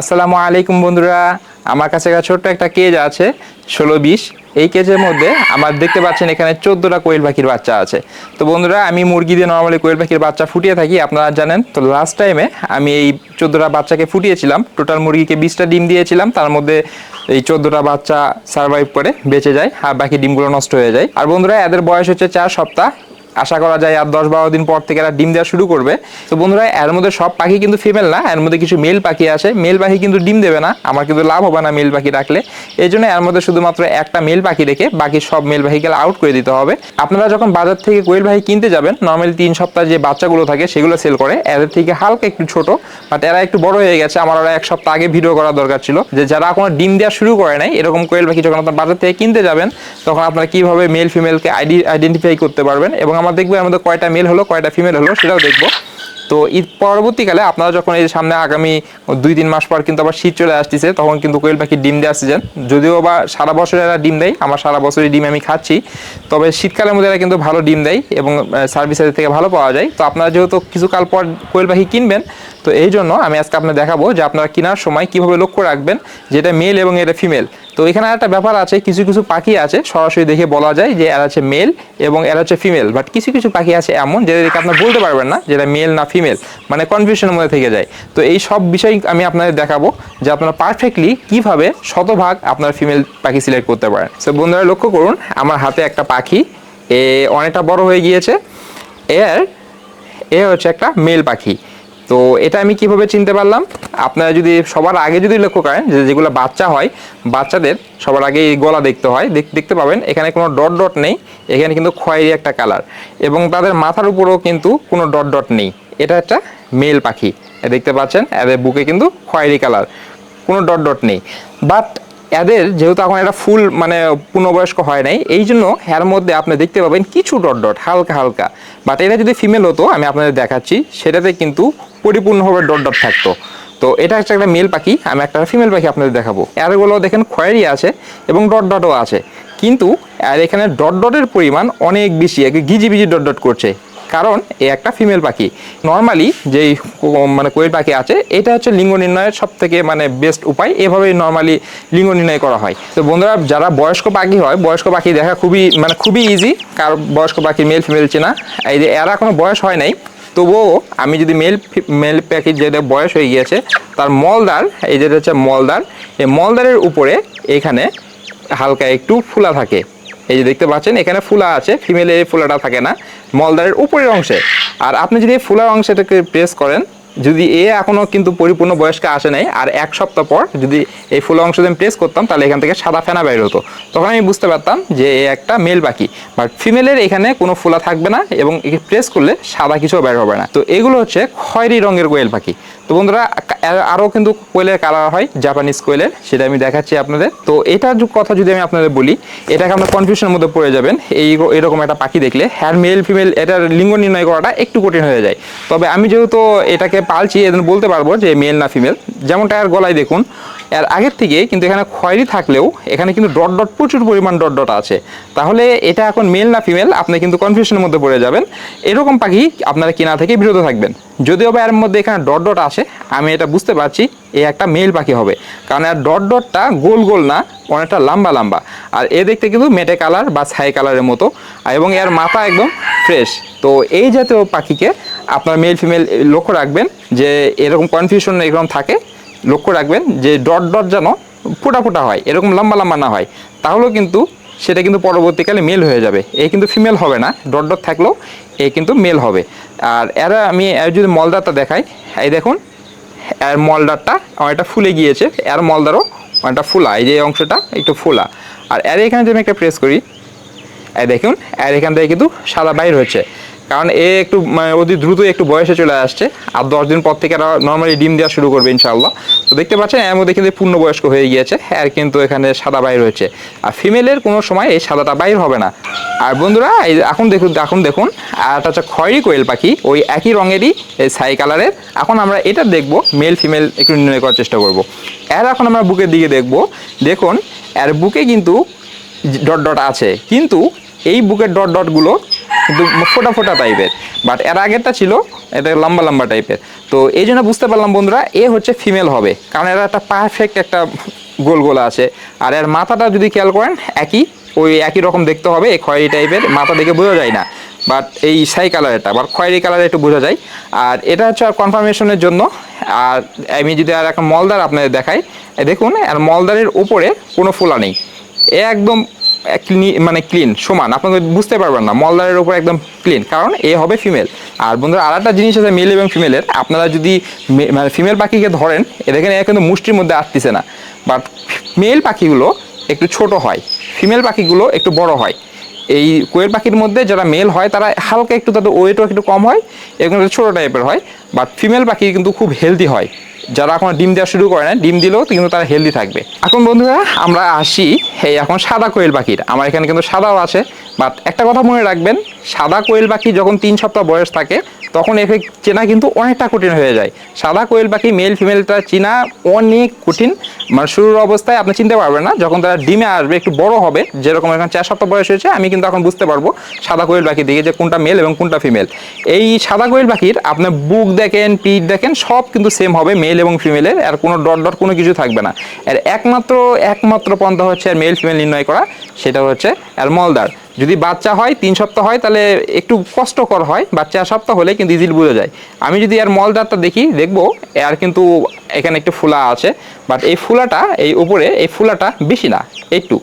আসসালামু আলাইকুম বন্ধুরা। আমার কাছে ছোট্ট একটা কেজ আছে, ষোলো বিশ। এই কেজের মধ্যে আমার দেখতে পাচ্ছেন এখানে চোদ্দোটা কোয়েল পাখির বাচ্চা আছে। তো বন্ধুরা, আমি মুরগি দিয়ে নর্মালি কোয়েল পাখির বাচ্চা ফুটিয়ে থাকি, আপনারা জানেন। তো লাস্ট টাইমে আমি এই চোদ্দোটা বাচ্চাকে ফুটিয়েছিলাম। টোটাল মুরগিকে বিশটা ডিম দিয়েছিলাম। তার মধ্যে এই চোদ্দোটা বাচ্চা সার্ভাইভ করে বেঁচে যায়, আর বাকি ডিমগুলো নষ্ট হয়ে যায়। আর বন্ধুরা, এদের বয়স হচ্ছে চার সপ্তাহ। আশা করা যায় আর দশ বারো দিন পর থেকে এরা ডিম দেওয়া শুরু করবে। তো বন্ধুরা, এর মধ্যে সব পাখি কিন্তু ফিমেল না, এর মধ্যে কিছু মেল পাখি আসে মেল পাখি কিন্তু ডিম দেবে না, আমার কিন্তু লাভ হবে না মেল পাখি রাখলে। এই জন্য এর মধ্যে শুধুমাত্র একটা মেল পাখি রেখে বাকি সব মেল পাখিকে আউট করে দিতে হবে। আপনারা যখন বাজার থেকে কোয়েল পাখি কিনতে যাবেন নর্মালি তিন সপ্তাহ যে বাচ্চাগুলো থাকে, সেগুলো সেল করে। এদের থেকে হালকা একটু ছোট বাট এরা একটু বড় হয়ে গেছে। আমার ওরা এক সপ্তাহ আগে ভিডিও করা দরকার ছিল যে যারা কোনো ডিম দেওয়া শুরু করে নাই, এরকম কোয়েল পাখি যখন আপনার বাজার থেকে কিনতে যাবেন, তখন আপনারা কীভাবে মেল ফিমেলকে আইডি আইডেন্টিফাই করতে পারবেন এবং আমরা দেখব আমাদের কয়টা মেল হলো, কয়টা ফিমেল হলো, সেটাও দেখব। তো ঈদ পরবর্তীকালে আপনারা যখন এই সামনে আগামী দুই তিন মাস পর কিন্তু আবার শীত চলে আসতেছে, তখন কিন্তু কোয়েল পাখি ডিম দেওয়ার সিজন যদিও বা সারা বছর এরা ডিম দেয়, আমার সারা বছরই ডিম আমি খাচ্ছি। তবে শীতকালের মধ্যে এরা কিন্তু ভালো ডিম দেয় এবং সার্ভিসের থেকে ভালো পাওয়া যায়। তো আপনারা যেহেতু কিছু কাল পর কোয়েল পাখি কিনবেন তো এই জন্য আমি আজকে আপনার দেখাবো যে আপনারা কেনার সময় কীভাবে লক্ষ্য রাখবেন যেটা মেল এবং এটা ফিমেল তো এখানে একটা ব্যাপার আছে, কিছু কিছু পাখি আছে, সরাসরি দেখে বলা যায় যে এরা হচ্ছে মেল এবং এরা হচ্ছে ফিমেল বাট কিছু কিছু পাখি আছে এমন যেদেরকে আপনার বলতে পারবেন না যেটা মেল না ফিমেল মানে কনফিউশনের মধ্যে থেকে যায়। তো এই সব বিষয় আমি আপনাদের দেখাবো যে আপনারা পারফেক্টলি কীভাবে শতভাগ আপনার ফিমেল পাখি সিলেক্ট করতে পারেন। তো বন্ধুরা, লক্ষ্য করুন, আমার হাতে একটা পাখি, এ অনেকটা বড় হয়ে গিয়েছে। এর, এ হচ্ছে একটা মেল পাখি। তো এটা আমি কীভাবে চিনতে পারলাম? আপনারা যদি সবার আগে যদি লক্ষ্য করেন যে যেগুলো বাচ্চা হয়, বাচ্চাদের সবার আগে এই গলা দেখতে হয়। দেখ- দেখতে পাবেন, এখানে কোনো ডট ডট নেই, এখানে কিন্তু খয়েরি একটা কালার। এবং তাদের মাথার উপরেও কিন্তু কোনো ডট ডট নেই। এটা একটা মেল পাখি। দেখতে পাচ্ছেন, এদের বুকে কিন্তু খয়েরি কালার। কোনো ডট ডট নেই। বাট এদের যেহেতু এখন এটা ফুল মানে পূর্ণবয়স্ক হয় নাই, এই জন্য এর মধ্যে আপনি দেখতে পাবেন কিছু ডট ডট, হালকা হালকা। বাট এটা যদি ফিমেল হতো, আমি আপনাদের দেখাচ্ছি, সেটাতে কিন্তু পরিপূর্ণভাবে ডট ডট থাকতো। তো এটা হচ্ছে একটা মেল পাখি, আমি একটা ফিমেল পাখি আপনাদের দেখাবো। এরগুলো দেখেন খয়েরি আছে এবং ডট ডটও আছে। কিন্তু এখানে ডট ডটের পরিমাণ অনেক বেশি, একে গিজি বিজি ডট ডট করছে। কারণ এ একটা ফিমেল পাখি। নর্মালি যেই মানে কোয়েল পাখি আছে, এটা হচ্ছে লিঙ্গ নির্ণয়ের সব থেকে মানে বেস্ট উপায়। এভাবেই নর্মালি লিঙ্গ নির্ণয় করা হয়। তো বন্ধুরা, যারা বয়স্ক পাখি হয়, বয়স্ক পাখি দেখা খুবই মানে খুবই ইজি কার বয়স্ক পাখি মেল ফিমেল চেনা। এই যে এরা কোনো বয়স হয় নাই, তবুও আমি যদি মেল মেল পাখির যেটা বয়স হয়ে গিয়েছে, তার মলদার এই যেটা হচ্ছে মলদার এই মলদারের উপরে এখানে হালকা একটু ফুলা থাকে। এই যে দেখতে পাচ্ছেন, এখানে ফুলা আছে ফিমেলের এই ফুলাটা থাকে না মলদারের উপরের অংশে। আর আপনি যদি ফুলার অংশটাকে প্রেস করেন, যদি এ এখনও কিন্তু পরিপূর্ণ বয়স্কে আসে নাই, আর এক সপ্তাহ পর যদি এই ফুল অংশ দিয়ে প্রেস করতাম, তাহলে এখান থেকে সাদা ফেনা বের হতো। তখন আমি বুঝতে পারতাম যে এ একটা মেল পাখি। বাট ফিমেলের এখানে কোনো ফুলা থাকবে না, এবং একে প্রেস করলে সাদা কিছু বের হবে না। তো এগুলো হচ্ছে খয়েরি রঙের কোয়েল পাখি। তো বন্ধুরা আরও কিন্তু কোয়েলের কালার হয় জাপানিজ কোয়েলের সেটা আমি দেখাচ্ছি আপনাদের। তো এটার কথা যদি আমি আপনাদের বলি, এটাকে আপনার কনফিউশনের মধ্যে পড়ে যাবেন। এই এরকম একটা পাখি দেখলে হ্যার মেল ফিমেল এটার লিঙ্গ নির্ণয় করাটা একটু কঠিন হয়ে যায়। তবে আমি যেহেতু এটাকে পালছি এদিন বলতে পারব যে মেল না ফিমেল যেমনটা আর গলায় দেখুন এর আগের থেকে কিন্তু এখানে খয়েরি থাকলেও এখানে কিন্তু ডট ডট প্রচুর পরিমাণ ডট ডট আছে। তাহলে এটা এখন মেল না ফিমেল আপনি কিন্তু কনফিউশনের মধ্যে পড়ে যাবেন। এরকম পাখি আপনারা কেনা থেকে বিরত থাকবেন। যদিও বা এর মধ্যে এখানে ডট ডট আসে আমি এটা বুঝতে পারছি এ একটা মেল পাখি হবে। কারণ এর ডট ডটটা গোল গোল না, অনেকটা লম্বা লম্বা। আর এ দেখতে কিন্তু মেটে কালার বা ছাই কালারের মতো। এবং এর মাথা একদম ফ্রেশ তো এই জাতীয় পাখিকে আপনার মেল ফিমেল লক্ষ্য রাখবেন যে এরকম কনফিউশন এরকম থাকে। লক্ষ্য রাখবেন যে ডট ডট যেন ফোটা ফোটা হয়, এরকম লম্বা লম্বা না হয়। তাহলেও কিন্তু সেটা কিন্তু পরবর্তীকালে মেল হয়ে যাবে। এ কিন্তু ফিমেল হবে না, ডট ডট থাকলেও এ কিন্তু মেল হবে। আর এরা আমি যদি মলদারটা দেখাই, এই দেখুন, এর মলদারটা অনেকটা ফুলে গিয়েছে, এর মলদারও অনেকটা ফুলা, এই যে অংশটা একটু ফুলা। আর এর এখানে যদি আমি একটা প্রেস করি, এই দেখুন, এর এখান থেকে কিন্তু সাদা বাইর হচ্ছে কারণ এ একটু মানে অতি দ্রুত একটু বয়সে চলে আসছে, আর দশ দিন পর থেকে নর্মালি ডিম দেওয়া শুরু করবে ইনশাআল্লাহ। তো দেখতে পাচ্ছেন, এর মধ্যে কিন্তু পূর্ণবয়স্ক হয়ে গিয়েছে, আর কিন্তু এখানে সাদা বাইর হয়েছে আর ফিমেলের কোনো সময় এই সাদাটা বাইর হবে না। আর বন্ধুরা এখন দেখুন এখন দেখুন, আর একটা হচ্ছে খয়েরি কোয়েল পাখি, ওই একই রঙেরই এই ছাই কালারের। এখন আমরা এটা দেখব মেল ফিমেল একটু নির্ণয় করার চেষ্টা করব। এর এখন আমরা বুকের দিকে দেখব, দেখুন, এর বুকে কিন্তু ডট ডট আছে। কিন্তু এই বুকের ডট ডটগুলো কিন্তু ফোটা ফোটা টাইপের বাট এর আগেরটা ছিল, এটা লম্বা লম্বা টাইপের তো এই জন্য বুঝতে পারলাম বন্ধুরা, এ হচ্ছে ফিমেল হবে। কারণ এরা একটা পারফেক্ট একটা গোল গোল আছে। আর এর মাথাটা যদি খেয়াল করেন, একই। ওই একই রকম দেখতে হবে, এই খয়েরি টাইপের মাথা দেখে বোঝা যায় না। বাট এই সাই কালারেরটা বাট খয়েরি কালারে একটু বোঝা যায়। আর এটা হচ্ছে আর কনফার্মেশনের জন্য। আর আমি যদি আর একটা মলদার আপনাদের দেখাই দেখুন, আর মলদারের উপরে কোনো ফোলা নেই। একদম মানে ক্লিন সমান। আপনাদের বুঝতে পারবেন না মলদারের উপর একদম ক্লিন কারণ এ হবে ফিমেল আর বন্ধুরা আর একটা জিনিস আছে মেল এবং ফিমেলের আপনারা যদি মানে ফিমেল পাখিকে ধরেন দেখেন এ কিন্তু মুষ্টির মধ্যে আসতেছে না। বাট মেল পাখিগুলো একটু ছোট হয়। ফিমেল পাখিগুলো একটু বড় হয়। এই কোয়েল পাখির মধ্যে যারা মেল হয়, তারা হালকা একটু তাদের ওয়েটও একটু কম হয় একটু ছোটো টাইপের হয়। বাট ফিমেল পাখি কিন্তু খুব হেলদি হয়। যারা এখন ডিম দেওয়া শুরু করে না ডিম দিলেও কিন্তু তারা হেলদি থাকবে। এখন বন্ধুরা, আমরা আসি এই এখন সাদা কোয়েল পাখির। আমার এখানে কিন্তু সাদাও আছে বাট একটা কথা মনে রাখবেন, সাদা কোয়েল পাখি যখন তিন সপ্তাহ বয়স থাকে, তখন একে চেনা কিন্তু অনেকটা কঠিন হয়ে যায়। সাদা কোয়েল পাখি মেল ফিমেলটা চেনা অনেক কঠিন মানে শুরুর অবস্থায় আপনি চিনতে পারবেন না, যখন তারা ডিমে আসবে, একটু বড় হবে, যেরকম এখন চার সপ্তাহ বয়স হয়েছে, আমি কিন্তু এখন বুঝতে পারব সাদা কোয়েল পাখি দিকে যে কোনটা মেল এবং কোনটা ফিমেল এই সাদা কোয়েল পাখির আপনার বুক দেখেন, পিঠ দেখেন, সব কিন্তু সেম হবে মেল এবং ফিমেলের আর কোনো ডট ডট কোনো কিছু থাকবে না। আর একমাত্র একমাত্র পন্থা হচ্ছে আর মেল ফিমেল নির্ণয় করা, সেটা হচ্ছে আর মলদার যদি বাচ্চা হয়, তিন সপ্তাহ হয়, তাহলে একটু কষ্টকর হয়, বাচ্চা সপ্তাহ হলে কিন্তু ইজিলি বোঝা যায়। আমি যদি আর মলদারটা দেখি, দেখব আর কিন্তু এখানে একটু ফুলা আছে বাট এই ফুলাটা, এই উপরে, এই ফুলাটা বেশি না, একটু।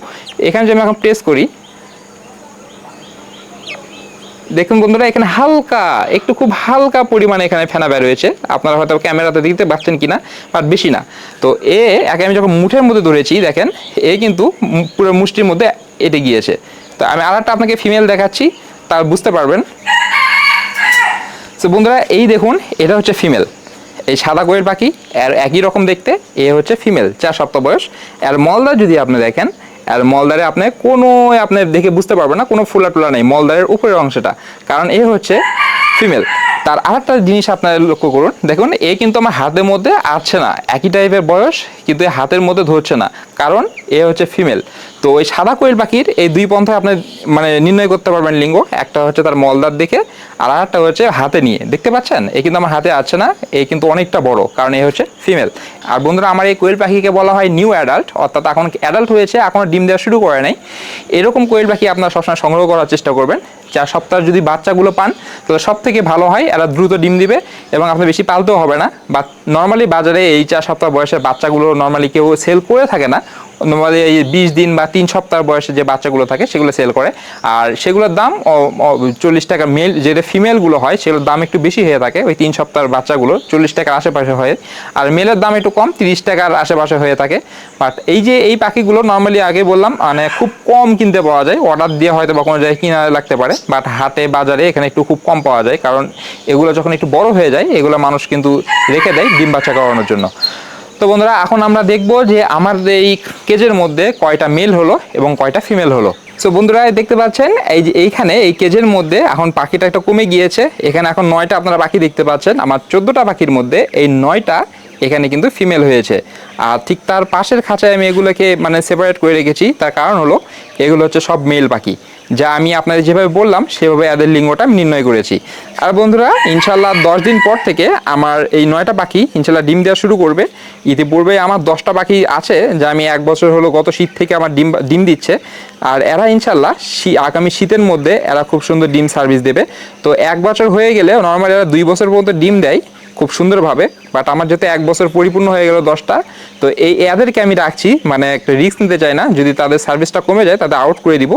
এখানে যদি আমি এখন প্রেস করি দেখুন বন্ধুরা, এখানে হালকা, একটু খুব হালকা পরিমাণে এখানে ফেনা বের হয়েছে। আপনারা হয়তো ক্যামেরাতে দেখতে পাচ্ছেন কিনা, বাট বেশি না। তো এ, একে আমি যখন মুঠের মধ্যে ধরেছি, দেখেন, এ কিন্তু পুরো মুষ্টির মধ্যে এটে গিয়েছে। তো আমি আর আপনাকে ফিমেল দেখাচ্ছি তা বুঝতে পারবেন। তো বন্ধুরা, এই দেখুন, এটা হচ্ছে ফিমেল এই সাদা কোয়েল পাখি আর একই রকম দেখতে, এ হচ্ছে ফিমেল চার সপ্তাহ বয়স। আর মলদার যদি আপনি দেখেন আর মলদারে আপনি কোনো আপনি দেখে বুঝতে পারবেন না, কোনো ফুলা টুলা নেই মলদারের উপরের অংশটা। কারণ এ হচ্ছে ফিমেল তার আরেকটা জিনিস আপনারা লক্ষ্য করুন, দেখুন, এ কিন্তু আমার হাতের মধ্যে আসছে না। একই টাইপের বয়স, কিন্তু হাতের মধ্যে ধরছে না। কারণ এ হচ্ছে ফিমেল তো ওই সাদা কোয়েল পাখির এই দুই পন্থায় আপনি মানে নির্ণয় করতে পারবেন লিঙ্গ। একটা হচ্ছে তার মলদার দেখে আর একটা হচ্ছে হাতে নিয়ে। দেখতে পাচ্ছেন? এই কিন্তু আমার হাতে আছে না এই কিন্তু অনেকটা বড়, কারণ এই হচ্ছে ফিমেল। আর বন্ধুরা, আমার এই কোয়েল পাখিকে বলা হয় নিউ অ্যাডাল্ট, অর্থাৎ এখন অ্যাডাল্ট হয়েছে, এখনও ডিম দেওয়া শুরু করে নাই। এরকম কোয়েল পাখি আপনারা সবসময় সংগ্রহ করার চেষ্টা করবেন। চার সপ্তাহ যদি বাচ্চাগুলো পান, তাহলে সব থেকে ভালো হয়, এরা দ্রুত ডিম দিবে, এবং আপনি বেশি পালতেও হবে না। বা নর্মালি বাজারে এই চার সপ্তাহ বয়সের বাচ্চাগুলো নর্মালি কেউ সেল করে থাকে না নর্মালি এই বিশ দিন বা তিন সপ্তাহ বয়সে যে বাচ্চাগুলো থাকে, সেগুলো সেল করে। আর সেগুলোর দাম চল্লিশ টাকা মেল যেটা ফিমেলগুলো হয়, সেগুলোর দাম একটু বেশি হয়ে থাকে, ওই তিন সপ্তাহের বাচ্চাগুলো, চল্লিশ টাকার আশেপাশে হয়। আর মেলের দাম একটু কম, তিরিশ টাকার আশেপাশে হয়ে থাকে। বাট এই যে, এই পাখিগুলো নর্মালি আগে বললাম মানে খুব কম কিনতে পাওয়া যায়। অর্ডার দিয়ে হয়তো বা কোনো জায়গায় কিনা লাগতে পারে। বাট হাটে, বাজারে এখানে একটু খুব কম পাওয়া যায়। কারণ এগুলো যখন একটু বড় হয়ে যায়, এগুলো মানুষ কিন্তু রেখে দেয় ডিম বাচ্চা করানোর জন্য। তো বন্ধুরা, এখন আমরা দেখব যে আমার এই কেজের মধ্যে কয়টা মেল হলো এবং কয়টা ফিমেল হলো। সো বন্ধুরা, দেখতে পাচ্ছেন, এই যে এইখানে, এই কেজের মধ্যে এখন পাখিটা একটা কমে গিয়েছে। এখানে এখন নয়টা আপনারা পাখি দেখতে পাচ্ছেন। আমার চোদ্দোটা পাখির মধ্যে এই নয়টা এখানে কিন্তু ফিমেল হয়েছে। আর ঠিক তার পাশের খাঁচায় আমি এগুলোকে মানে সেপারেট করে রেখেছি। তার কারণ হলো, এগুলো হচ্ছে সব মেল পাখি। যা আমি আপনাদের যেভাবে বললাম, সেভাবে এদের লিঙ্গটা আমি নির্ণয় করেছি। আর বন্ধুরা ইনশাল্লাহ দশ দিন পর থেকে আমার এই নয়টা পাখি ইনশাল্লাহ ডিম দেওয়া শুরু করবে। ইতিপূর্বে আমার দশটা পাখি আছে, যা আমি এক বছর হলো গত শীত থেকে আমার ডিম ডিম দিচ্ছে। আর এরা ইনশাল্লাহ আগামী শীতের মধ্যে এরা খুব সুন্দর ডিম সার্ভিস দেবে। তো এক বছর হয়ে গেলে নর্মালি এরা দুই বছর পর্যন্ত ডিম দেয়, খুব সুন্দরভাবে। বাট আমার যাতে এক বছর পরিপূর্ণ হয়ে গেল দশটা, তো এই এদেরকে আমি রাখছি মানে একটা রিস্ক নিতে চাই না। যদি তাদের সার্ভিসটা কমে যায়, তাদের আউট করে দিব।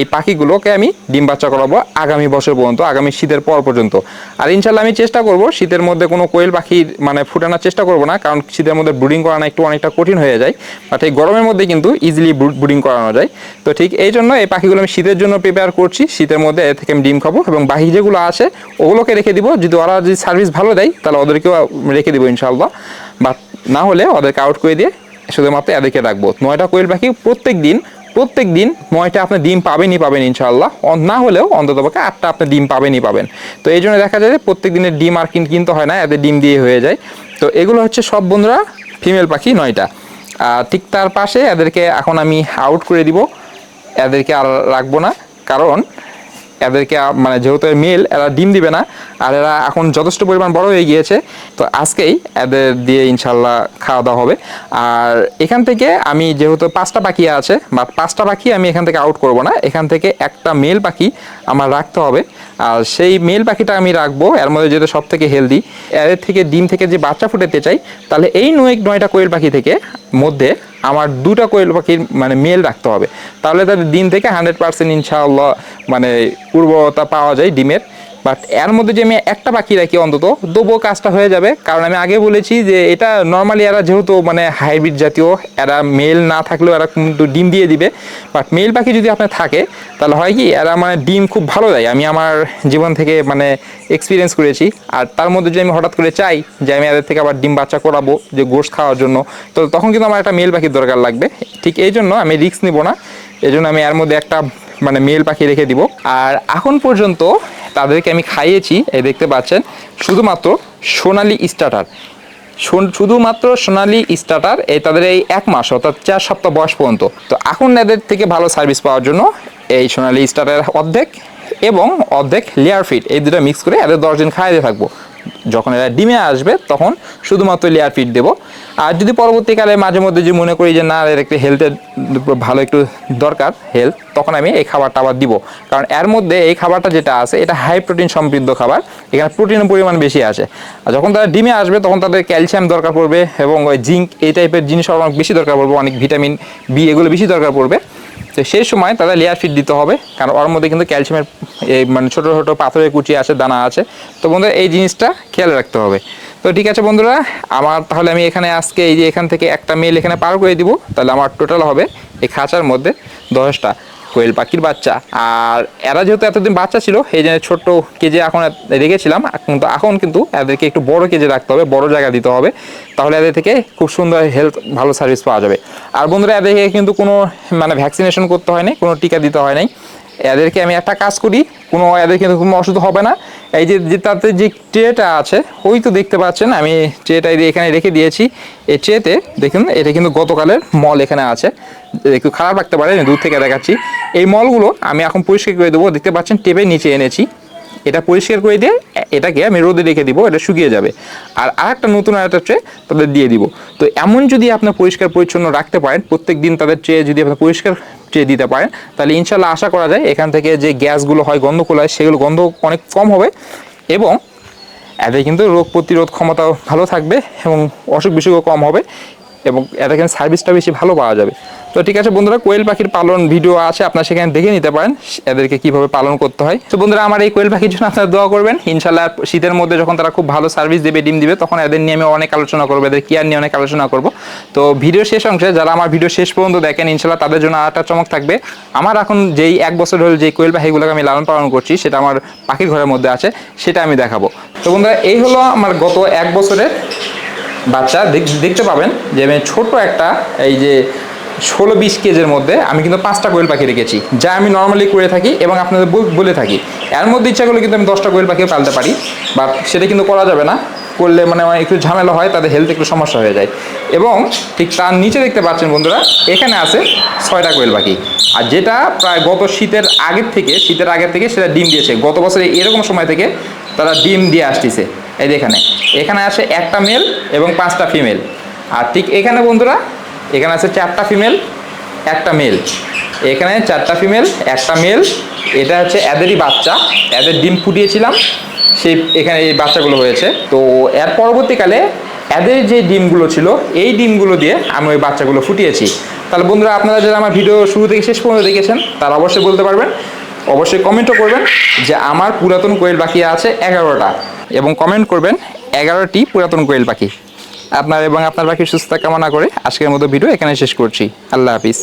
এই পাখিগুলোকে আমি ডিম বাচ্চা করাবো আগামী বছর পর্যন্ত, আগামী শীতের পর পর্যন্ত। আর ইনশাল্লাহ আমি চেষ্টা করব, শীতের মধ্যে কোনো কোয়েল পাখি মানে ফুটানোর চেষ্টা করব না, কারণ শীতের মধ্যে ব্রুডিং করানো একটু অনেকটা কঠিন হয়ে যায়। বাট এই গরমের মধ্যে কিন্তু ইজিলি ব্রুডিং করানো যায়। তো ঠিক এই জন্য এই পাখিগুলো আমি শীতের জন্য প্রিপেয়ার করছি। শীতের মধ্যে এ থেকে আমি ডিম খাব এবং বাকি যেগুলো আসে ওগুলোকে রেখে দিব। যদি ওরা যদি সার্ভিস ভালো দেয়, তাহলে ওদেরকেও রেখে দিব ইনশাল্লাহ বাট না হলে ওদেরকে আউট করে দিয়ে শুধুমাত্র এদেরকে রাখব। নয়টা কোয়েল পাখি প্রত্যেক দিন প্রত্যেক দিন নয়টা আপনি ডিম পাবেনই পাবেন ইনশাল্লাহ না হলেও অন্তত পক্ষে আটটা আপনি ডিম পাবেনই পাবেন। তো এই জন্য দেখা যায় যে প্রত্যেক দিনের ডিম আর কিন- কিনতে হয় না, এদের ডিম দিয়ে হয়ে যায়। তো এগুলো হচ্ছে সব বন্ধুরা ফিমেল পাখি নয়টা। ঠিক তার পাশে এদেরকে এখন আমি আউট করে দিব। এদেরকে আর রাখব না। কারণ এদেরকে মানে যেহেতু মেল এরা ডিম দিবে না, আর এরা এখন যথেষ্ট পরিমাণ বড় হয়ে গিয়েছে, তো আজকেই এদের দিয়ে ইনশাল্লাহ খাওয়া দাওয়া হবে। আর এখান থেকে আমি যেহেতু পাঁচটা পাখি আছে, বা পাঁচটা পাখি আমি এখান থেকে আউট করব না, এখান থেকে একটা মেল পাখি আমার রাখতে হবে। আর সেই মেল পাখিটা আমি রাখব, এর মধ্যে যেহেতু সব থেকে হেলদি এর থেকে ডিম থেকে যে বাচ্চা ফুটাতে চাই, তাহলে এই নয় নয়টা কোয়েল পাখি থেকে মধ্যে আমার দুটা কোয়েল পাখির মানে মেল রাখতে হবে। তাহলে তাদের ডিম থেকে হান্ড্রেড পার্সেন্ট ইনশাআল্লাহ মানে উর্বরতা পাওয়া যায় ডিমের। বাট এর মধ্যে যে আমি একটা পাখি রাখি অন্তত, তবুও কাজটা হয়ে যাবে। কারণ আমি আগে বলেছি যে এটা নর্মালি এরা যেহেতু মানে হাইব্রিড জাতীয়, এরা মেল না থাকলেও এরা কিন্তু ডিম দিয়ে দিবে। বাট মেল পাখি যদি আপনার থাকে, তাহলে হয় কি, এরা মানে ডিম খুব ভালো দেয়। আমি আমার জীবন থেকে মানে এক্সপিরিয়েন্স করেছি। আর তার মধ্যে যদি আমি হঠাৎ করে চাই যে আমি এদের থেকে আবার ডিম বাচ্চা করাবো, যে গোশ খাওয়ার জন্য, তো তখন কিন্তু আমার একটা মেল পাখির দরকার লাগবে। ঠিক এই জন্য আমি রিস্ক নিব না। এই জন্য আমি এর মধ্যে একটা মানে মেল পাখি রেখে দিব। আর এখন পর্যন্ত তাদেরকে আমি খাইয়েছি, এই দেখতে পাচ্ছেন, শুধুমাত্র সোনালি স্টার্টার শুধুমাত্র সোনালি স্টার্টার এই তাদের এই এক মাস, অর্থাৎ চার সপ্তাহ বয়স পর্যন্ত। তো এখন এদের থেকে ভালো সার্ভিস পাওয়ার জন্য এই সোনালি স্টার্টার অর্ধেক এবং অর্ধেক লেয়ার ফিট এই দুটো মিক্স করে এদের দশ দিন খাইয়ে থাকব। যখন এরা ডিমে আসবে, তখন শুধুমাত্র লেয়ার ফিট দেবো। আর যদি পরবর্তীকালে মাঝে মধ্যে যদি মনে করি যে, না এর একটু হেলথের ভালো একটু দরকার হেলথ তখন আমি এই খাবারটা আবার দিব। কারণ এর মধ্যে এই খাবারটা যেটা আছে, এটা হাই প্রোটিন সমৃদ্ধ খাবার। এখানে প্রোটিনের পরিমাণ বেশি আছে। আর যখন তারা ডিমে আসবে, তখন তাদের ক্যালসিয়াম দরকার পড়বে এবং ওই জিঙ্ক এই টাইপের জিনিস অনেক বেশি দরকার পড়বে। অনেক ভিটামিন বি এগুলো বেশি দরকার পড়বে। তো সেই সময় তাদের লেয়ার ফিট দিতে হবে, কারণ ওর মধ্যে কিন্তু ক্যালসিয়ামের এই মানে ছোটো ছোটো পাথরের কুচি আছে, দানা আছে। তো বন্ধুরা, এই জিনিসটা খেয়াল রাখতে হবে। তো ঠিক আছে বন্ধুরা, আমার তাহলে আমি এখানে আজকে এই যে এখান থেকে একটা মেল এখানে পার করে দিব, তাহলে আমার টোটাল হবে এই খাঁচার মধ্যে দশটা। কোয়েল পাখির বাচ্চা। আর এরা যেহেতু এতদিন বাচ্চা ছিল, এই জন্য ছোট্ট কেজে এখন রেখেছিলাম। কিন্তু এখন কিন্তু এদেরকে একটু বড় কেজে রাখতে হবে, বড় জায়গা দিতে হবে। তাহলে এদের থেকে খুব সুন্দর হেলথ ভালো সার্ভিস পাওয়া যাবে। আর বন্ধুরা, এদেরকে কিন্তু কোনো মানে ভ্যাকসিনেশন করতে হয়নি কোনো টিকা দিতে হয় নাই। এদেরকে আমি একটা কাজ করি, কোনো এদের কিন্তু কোনো অসুবিধা হবে না। এই যে যে তাতে যে ট্রেটা আছে, ওই তো দেখতে পাচ্ছেন, আমি ট্রেটা এখানে রেখে দিয়েছি। এই ট্রেতে দেখুন, এটা কিন্তু গতকালের মল এখানে আছে। একটু খারাপ রাখতে পারে দূর থেকে দেখাচ্ছি। এই মলগুলো আমি এখন পরিষ্কার করে দেবো, দেখতে পাচ্ছেন, টেপে নিচে এনেছি। এটা পরিষ্কার করে দিয়ে, এটাকে আমি রোদে রেখে দিব, এটা শুকিয়ে যাবে। আর আরেকটা নতুন আরেকটা ট্রে তাদের দিয়ে দিব। তো এমন যদি আপনার পরিষ্কার পরিচ্ছন্ন রাখতে পারেন প্রত্যেক দিন তাদের ট্রে যদি আপনার পরিষ্কার ট্রে দিতে পারেন, তাহলে ইনশাল্লাহ আশা করা যায়, এখান থেকে যে গ্যাসগুলো হয় গন্ধগুলো হয়, সেগুলো গন্ধ অনেক কম হবে। এবং এতে কিন্তু রোগ প্রতিরোধ ক্ষমতাও ভালো থাকবে এবং অসুখ বিসুখও কম হবে এবং এটা কিন্তু সার্ভিসটা বেশি ভালো পাওয়া যাবে। তো ঠিক আছে বন্ধুরা, কোয়েল পাখির পালন ভিডিও আছে, আপনারা সেখানে দেখে নিতে পারেন, এদেরকে কীভাবে পালন করতে হয়। তো বন্ধুরা, আমার এই কোয়েল পাখির জন্য আপনারা দোয়া করবেন ইনশাল্লাহ শীতের মধ্যে যখন তারা খুব ভালো সার্ভিস দেবে, ডিম দিবে, তখন এদের নিয়ে আমি অনেক আলোচনা করব, এদের কেয়ার নিয়ে অনেক আলোচনা করব। তো ভিডিও শেষ অংশে, যারা আমার ভিডিও শেষ পর্যন্ত দেখেন ইনশাল্লাহ তাদের জন্য আর একটা চমক থাকবে। আমার এখন যেই এক বছর হল যেই কোয়েল পাখিগুলোকে আমি লালন পালন করছি, সেটা আমার পাখির ঘরের মধ্যে আছে, সেটা আমি দেখাবো। তো বন্ধুরা, এই হলো আমার গত এক বছরের বাচ্চা। দেখ- দেখতে পাবেন যে আমি ছোট একটা, এই যে ষোলো বিশ কেজের মধ্যে আমি কিন্তু পাঁচটা কোয়েল পাখি রেখেছি, যা আমি নর্মালি করে থাকি এবং আপনাদের বল- থাকি। এর মধ্যে ইচ্ছা করলে কিন্তু আমি দশটা কোয়েল পাখিও পালতে পারি বা সেটা কিন্তু করা যাবে না। করলে মানে আমার একটু ঝামেলা হয়, তাদের হেলথ একটু সমস্যা হয়ে যায়। এবং ঠিক তার নিচে দেখতে পাচ্ছেন বন্ধুরা, এখানে আছে ছয়টা কোয়েল পাখি। আর যেটা প্রায় গত শীতের আগের থেকে, শীতের আগের থেকে সেটা ডিম দিয়েছে। গত বছরে এরকম সময় থেকে তারা ডিম দিয়ে আসতেছে। এই যে এখানে এখানে আসে একটা মেল এবং পাঁচটা ফিমেল আর ঠিক এখানে বন্ধুরা এখানে আছে চারটা ফিমেল একটা মেল এখানে চারটা ফিমেল একটা মেল এটা হচ্ছে এদেরই বাচ্চা। এদের ডিম ফুটিয়েছিলাম। সেই এখানে এই বাচ্চাগুলো হয়েছে। তো এর পরবর্তীকালে এদের যে ডিমগুলো ছিল, এই ডিমগুলো দিয়ে আমি ওই বাচ্চাগুলো ফুটিয়েছি। তাহলে বন্ধুরা, আপনারা যারা আমার ভিডিও শুরু থেকে শেষ পর্যন্ত দেখেছেন, তারা অবশ্যই বলতে পারবেন, অবশ্যই কমেন্টও করবেন যে আমার পুরাতন কোয়েল পাখি আছে এগারোটা। এবং কমেন্ট করবেন, এগারোটি পুরাতন কোয়েল পাখি। আপনার এবং আপনার বাকি সুস্থতা কামনা করে আজকের মতো ভিডিও এখানে শেষ করছি। আল্লাহ হাফিজ।